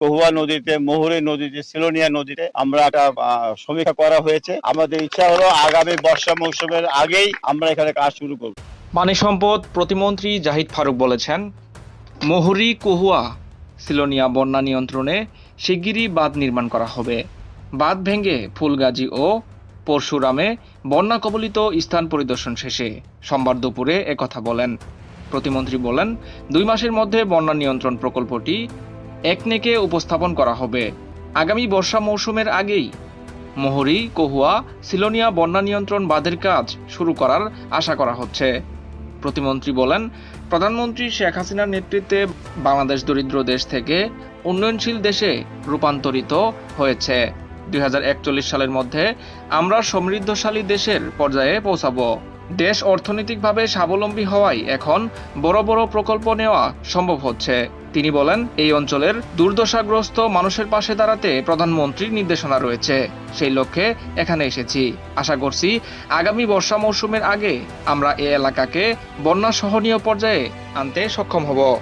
কহুয়া নদীতে, মহুরী নদীতে, সিলোনিয়া নদীতে আমরা একটা সমীক্ষা করা হয়েছে। আমাদের ইচ্ছা হলো আগামী বর্ষা মৌসুমের আগেই আমরা এখানে কাজ শুরু করব। পানি সম্পদ প্রতিমন্ত্রী জাহিদ ফারুক বলেছেন, মহুরি, কহুয়া, সিলোনিয়া বন্যা নিয়ন্ত্রণে শিগগিরই বাঁধ নির্মাণ করা হবে। বাঁধ ভেঙে ফুলগাজী ও পরশুরামে বন্যা কবলিত স্থান পরিদর্শন শেষে সোমবার দুপুরে একথা বলেন। প্রতিমন্ত্রী বলেন, দুই মাসের মধ্যে বন্যা নিয়ন্ত্রণ প্রকল্পটি একনেকে উপস্থাপন করা হবে। আগামী বর্ষা মৌসুমের আগেই মহুরি, কহুয়া, সিলোনিয়া বন্যা নিয়ন্ত্রণ বাঁধের কাজ শুরু করার আশা করা হচ্ছে। প্রতিমন্ত্রী বলেন, প্রধানমন্ত্রী শেখ হাসিনার নেতৃত্বে বাংলাদেশ দরিদ্র দেশ থেকে উন্নয়নশীল দেশে রূপান্তরিত হয়েছে। দুই হাজার একচল্লিশ সালের মধ্যে আমরা সমৃদ্ধশালী দেশের পর্যায়ে পৌঁছাবো। দেশ অর্থনৈতিকভাবে স্বাবলম্বী হওয়ায় এখন বড় বড় প্রকল্প নেওয়া সম্ভব হচ্ছে। তিনি বলেন, এই অঞ্চলের দুর্দশাগ্রস্ত মানুষের পাশে দাঁড়াতে প্রধানমন্ত্রীর নির্দেশনা রয়েছে। সেই লক্ষ্যে এখানে এসেছি। আশা করছি, আগামী বর্ষা মৌসুমের আগে আমরা এ এলাকাকে বন্যা সহনীয় পর্যায়ে আনতে সক্ষম হব।